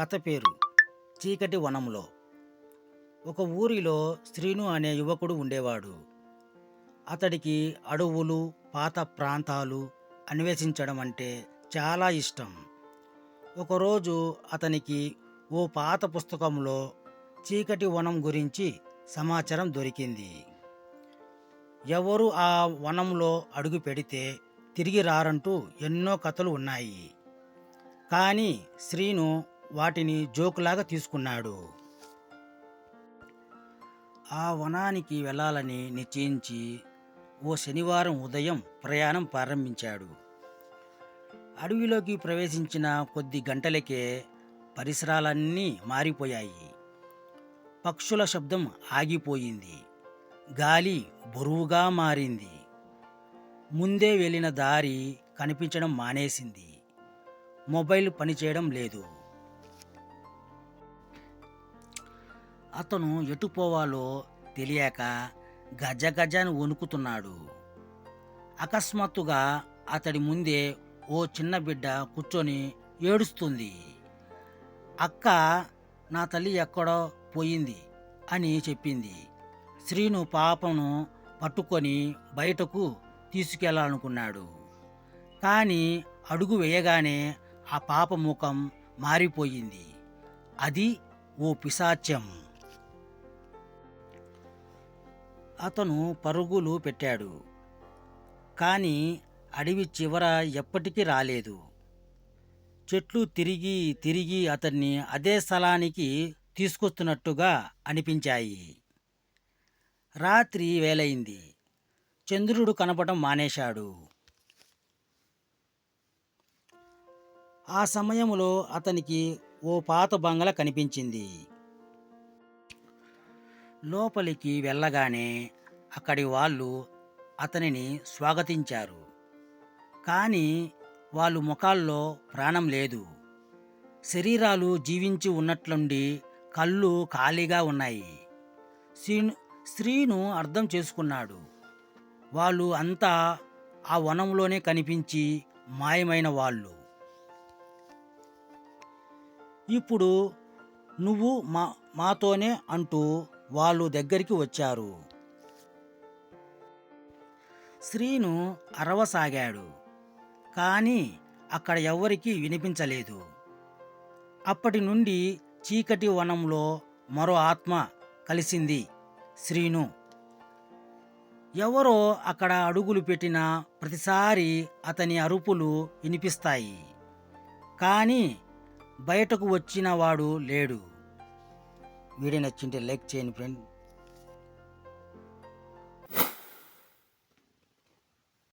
కథ పేరు చీకటి వనంలో. ఒక ఊరిలో శ్రీను అనే యువకుడు ఉండేవాడు. అతడికి అడవులు పాత ప్రాంతాలు అన్వేషించడం అంటే చాలా ఇష్టం. ఒకరోజు అతనికి ఓ పాత పుస్తకంలో చీకటి వనం గురించి సమాచారం దొరికింది. ఎవరు ఆ వనంలో అడుగు పెడితే తిరిగి రారంటూ ఎన్నో కథలు ఉన్నాయి. కానీ శ్రీను వాటిని జోకులాగా తీసుకున్నాడు. ఆ వనానికి వెళ్ళాలని నిశ్చయించి ఓ శనివారం ఉదయం ప్రయాణం ప్రారంభించాడు. అడవిలోకి ప్రవేశించిన కొద్ది గంటలకే పరిసరాలన్నీ మారిపోయాయి. పక్షుల శబ్దం ఆగిపోయింది. గాలి బరువుగా మారింది. ముందే వెళ్ళిన దారి కనిపించడం మానేసింది. మొబైల్ పనిచేయడం లేదు. అతను ఎటు పోవాలో తెలియక గజ గజని వణుకుతున్నాడు. అకస్మాత్తుగా అతడి ముందే ఓ చిన్న బిడ్డ కూర్చొని ఏడుస్తుంది. అక్క నా తల్లి ఎక్కడో పోయింది అని చెప్పింది. శ్రీను పాపను పట్టుకొని బయటకు తీసుకెళ్ళాలనుకున్నాడు. కానీ అడుగు వేయగానే ఆ పాప ముఖం మారిపోయింది. అది ఓ పిశాచ్యం అతను పరుగులు పెట్టాడు. కానీ అడవి చివర ఎప్పటికీ రాలేదు. చెట్లు తిరిగి తిరిగి అతన్ని అదే స్థలానికి తీసుకొస్తున్నట్టుగా అనిపించాయి. రాత్రి వేలైంది. చంద్రుడు కనపడం మానేశాడు. ఆ సమయంలో అతనికి ఓ పాత బంగళ కనిపించింది. లోపలికి వెళ్ళగానే అక్కడి వాళ్ళు అతనిని స్వాగతించారు. కానీ వాళ్ళు ముఖాల్లో ప్రాణం లేదు. శరీరాలు జీవించి ఉన్నట్లుండి కళ్ళు ఖాళీగా ఉన్నాయి. శ్రీను స్త్రీను అర్థం చేసుకున్నాడు. వాళ్ళు అంతా ఆ వనంలోనే కనిపించి మాయమైన వాళ్ళు. ఇప్పుడు నువ్వు మా మాతోనే అంటూ వాళ్ళు దగ్గరికి వచ్చారు. శ్రీను అరవసాగాడు. కానీ అక్కడ ఎవ్వరికీ వినిపించలేదు. అప్పటి నుండి చీకటి వనంలో మరో ఆత్మ కలిసింది శ్రీను. ఎవరో అక్కడ అడుగులు పెట్టిన ప్రతిసారి అతని అరుపులు వినిపిస్తాయి. కానీ బయటకు వచ్చిన వాడు లేడు. వీడియో నచ్చింటే లైక్ చేయండి ఫ్రెండ్.